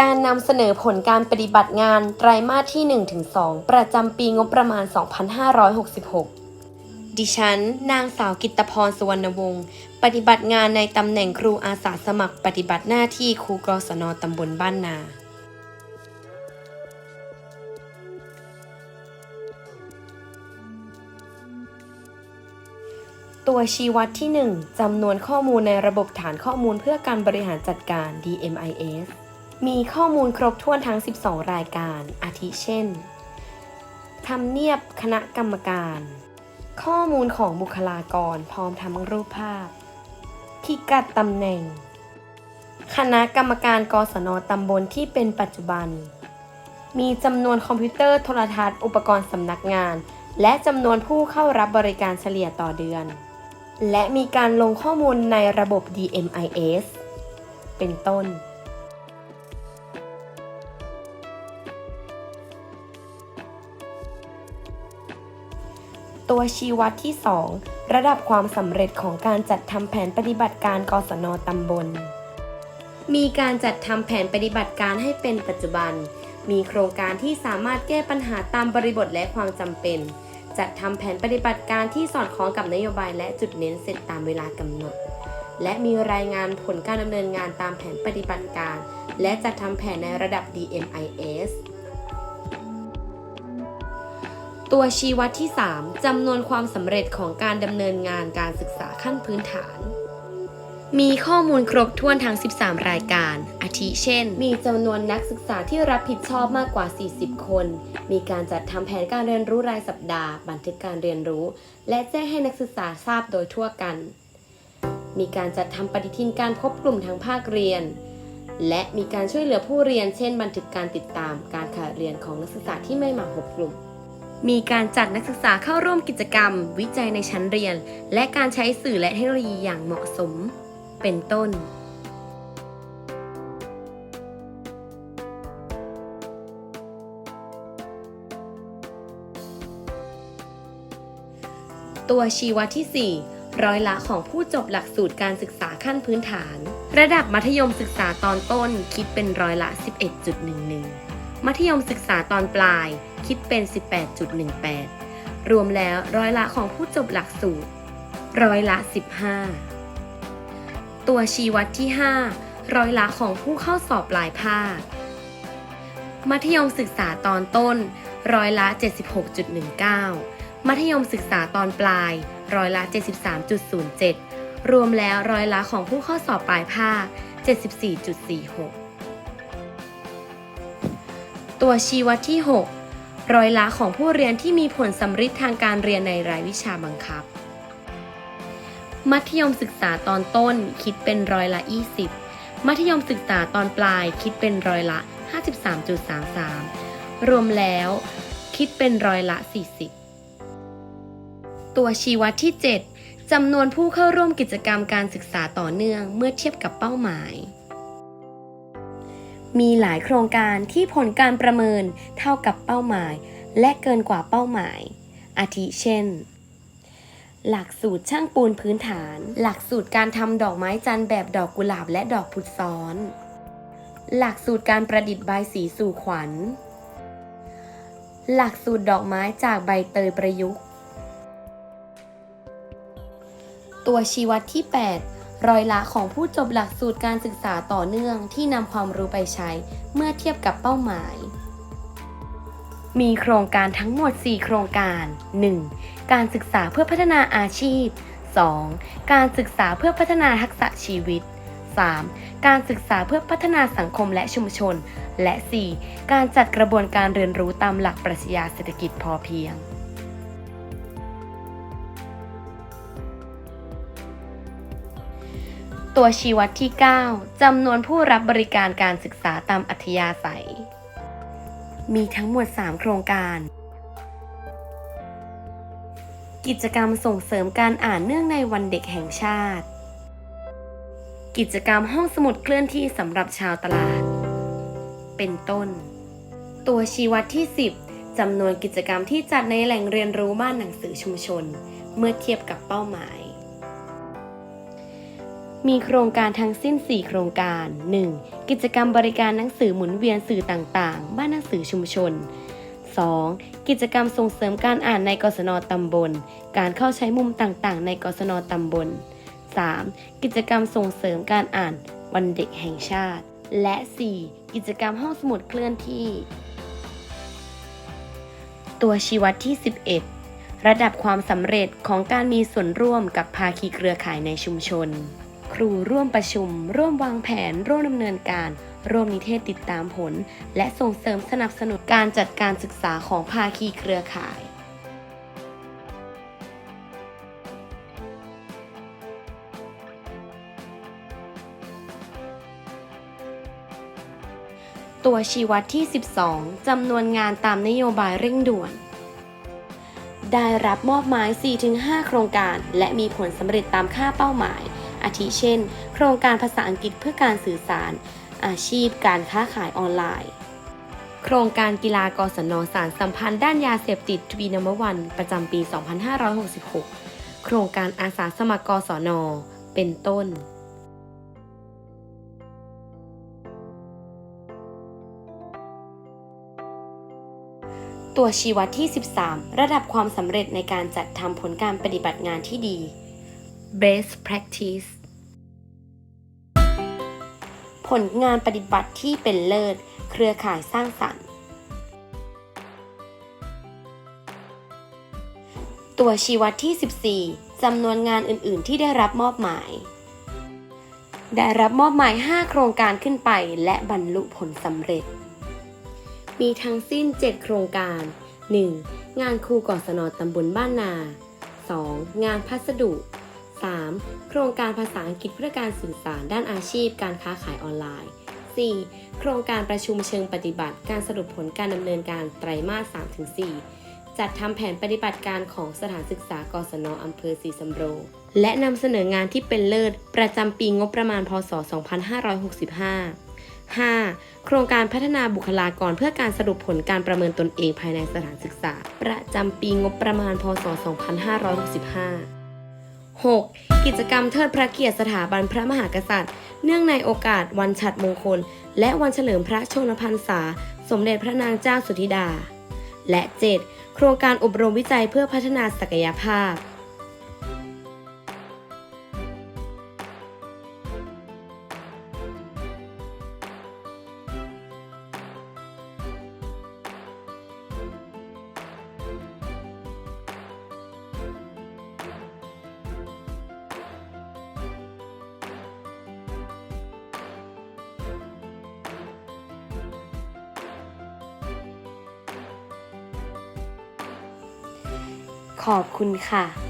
การนำเสนอผลการปฏิบัติงานไตรมาสที่ 1-2 ประจำปีงบประมาณ 2566 ดิฉัน นางสาวกิตพรสุวรรณวงศ์ปฏิบัติงานในตำแหน่งครูอาสาสมัคร ปฏิบัติหน้าที่ครูกศนตำบลบ้านนาตัวชี้วัดที่ 1 จำนวนข้อมูลในระบบฐานข้อมูลเพื่อการบริหารจัดการ DMIS มีข้อมูลครบถ้วนทั้ง 12 รายการ อาทิเช่น ทำเนียบคณะกรรมการ ข้อมูลของบุคลากรพร้อมทั้งรูปภาพ พิกัดตำแหน่ง คณะกรรมการกศนตำบลที่เป็นปัจจุบัน มีจำนวนคอมพิวเตอร์โทรทัศน์ อุปกรณ์สำนักงาน และจำนวนผู้เข้ารับบริการเฉลี่ยต่อเดือน และมีการลงข้อมูลในระบบ DMIS เป็นต้น ตัวชี้วัดที่ 2 ระดับความสำเร็จของการจัดทำแผนปฏิบัติการกศนตำบล มีการจัดทำแผนปฏิบัติการให้เป็นปัจจุบัน มีโครงการที่สามารถแก้ปัญหาตามบริบทและความจำเป็น จัดทำแผนปฏิบัติการที่สอดคล้องกับนโยบายและจุดเน้นเสร็จตามเวลากำหนด และมีรายงานผลการดำเนินงานตามแผนปฏิบัติการ และจัดทำแผนในระดับ DMIS ตัวชี้วัดที่ 3จำนวนความสำเร็จของการดำเนินงานการศึกษาขั้นพื้นฐาน มีข้อมูลครบถ้วนทั้ง 13 รายการ อาทิเช่น มีจำนวนนักศึกษาที่รับผิดชอบมากกว่า 40 คน มีการจัดทำแผนการเรียนรู้รายสัปดาห์ บันทึกการเรียนรู้ และแจ้งให้นักศึกษาทราบโดยทั่วกัน มีการจัดทำปฏิทินการพบกลุ่มทางภาคเรียนและมีการช่วยเหลือผู้เรียน เช่น บันทึกการติดตามการขาดเรียนของนักศึกษาที่ไม่มาพบกลุ่ม มีการจัดนักศึกษาเข้าร่วมกิจกรรม วิจัยในชั้นเรียน และการใช้สื่อและเทคโนโลยีอย่างเหมาะสม เป็นต้น ตัวชี้วัดที่ 4 ร้อยละของผู้จบหลักสูตรการศึกษาขั้นพื้นฐาน ระดับมัธยมศึกษาตอนต้นคิดเป็นร้อยละ 11.11 มัธยมศึกษาตอนปลายคิดเป็น 18.18 รวมแล้วร้อยละของผู้จบหลักสูตร ร้อยละ 15 ตัวชี้วัดที่ 5 ร้อยละของผู้เข้าสอบปลายภาค มัธยมศึกษาตอนต้น ร้อยละ 76.19 มัธยมศึกษาตอนปลาย ร้อยละ 73.07 รวมแล้วร้อยละของผู้เข้าสอบปลายภาค 74.46 ตัวชี้วัดที่ 6 ร้อยละของผู้เรียนที่มีผลสำฤทธิ์ทางการเรียนในรายวิชาบังคับ มัธยมศึกษาตอนต้นคิดเป็นร้อยละ 20 มัธยมศึกษาตอนปลายคิดเป็นร้อยละ 53.33 รวมแล้ว คิดเป็นร้อยละ 40 ตัวชี้วัดที่ 7จำนวนผู้เข้าร่วมกิจกรรมการศึกษาต่อเนื่องเมื่อเทียบกับเป้าหมาย มีหลายโครงการที่ผลการประเมินเท่ากับเป้าหมาย และเกินกว่าเป้าหมาย อาทิเช่น หลักสูตรช่างปูนพื้นฐาน หลักสูตรการทำดอกไม้จันทร์แบบดอกกุหลาบและดอกพุธซ้อน หลักสูตรการประดิษฐ์ใบสีสู่ขวัญ หลักสูตรดอกไม้จากใบเตยประยุกต์ ตัวชี้วัดที่ 8 ร้อยละของผู้จบหลักสูตรการศึกษาต่อเนื่องที่นำความรู้ไปใช้เมื่อเทียบกับเป้าหมาย มีโครงการทั้งหมด 4 โครงการ 1. การศึกษาเพื่อพัฒนาอาชีพ 2. การศึกษาเพื่อพัฒนาทักษะชีวิต 3. การศึกษาเพื่อพัฒนาสังคมและชุมชน และ 4. การจัดกระบวนการเรียนรู้ตามหลักปรัชญาเศรษฐกิจพอเพียง ตัวชี้วัดที่ 9จำนวนผู้รับบริการการศึกษาตามอัธยาศัย มีทั้งหมด 3 โครงการ กิจกรรมส่งเสริมการอ่านเนื่องในวันเด็กแห่งชาติ กิจกรรมห้องสมุดเคลื่อนที่สำหรับชาวตลาด เป็นต้น ตัวชี้วัดที่ 10จำนวนกิจกรรมที่จัดในแหล่งเรียนรู้บ้านหนังสือชุมชน เมื่อเทียบกับเป้าหมาย มีโครงการทั้งสิ้น 4 โครงการ 1. กิจกรรมบริการหนังสือหมุนเวียนสื่อต่างๆ บ้านหนังสือชุมชน 2. กิจกรรมส่งเสริมการอ่านในกศนตำบล การเข้าใช้มุมต่างๆ ในกศนตำบล 3. กิจกรรมส่งเสริมการอ่านวันเด็กแห่งชาติ และ 4. กิจกรรมห้องสมุดเคลื่อนที่ ตัวชี้วัดที่ 11 ระดับความสำเร็จของการมีส่วนร่วมกับภาคีเครือข่ายในชุมชน ครูร่วมประชุม ร่วมวางแผน ร่วมดำเนินการ ร่วมนิเทศติดตามผล และส่งเสริมสนับสนุนการจัดการศึกษาของภาคีเครือข่ายตัวชี้วัดที่ 12 จำนวนงานตามนโยบายเร่งด่วน ได้รับมอบหมาย 4-5 โครงการ และมีผลสำเร็จตามค่าเป้าหมาย อาทิเช่น โครงการภาษาอังกฤษเพื่อการสื่อสาร อาชีพการค้าขายออนไลน์ โครงการกีฬากศนสารสัมพันธ์ด้านยาเสพติดทวีนมวันประจำปี 2566 โครงการอาสาสมัครกศน เป็นต้นตัวชี้วัดที่ 13 ระดับความสำเร็จในการจัดทำผลการปฏิบัติงานที่ดี best practice ผลงานปฏิบัติที่เป็นเลิศ เครือข่ายสร้างสรรค์ ตัวชี้วัดที่ 14 จำนวนงานอื่น ๆ ที่ได้รับมอบหมาย ได้รับมอบหมาย 5 โครงการขึ้นไป และบรรลุผลสำเร็จ มีทั้งสิ้น 7 โครงการ 1. งานครูกศนอตำบลบ้านนา 2. งานพัสดุ 3. โครงการภาษาอังกฤษเพื่อการสื่อสารด้านอาชีพ การค้าขายออนไลน์ 4. โครงการประชุมเชิงปฏิบัติ การสรุปผลการดำเนินการไตรมาส 3-4 จัดทำแผนปฏิบัติการของสถานศึกษากศนอำเภอศรีสำโรง และนำเสนองานที่เป็นเลิศ ประจำปีงบประมาณพศ 2565 5. โครงการพัฒนาบุคลากรเพื่อการสรุปผลการประเมินตนเองภายในสถานศึกษา ประจำปีงบประมาณพศ 2565 6. กิจกรรมเทิดพระเกียรติสถาบันพระมหากษัตริย์ เนื่องในโอกาสวันฉัตรมงคล และวันเฉลิมพระชนมพรรษา สมเด็จพระนางเจ้าสุธิดา และ 7. โครงการอบรมวิจัยเพื่อพัฒนาศักยภาพ ขอบคุณค่ะ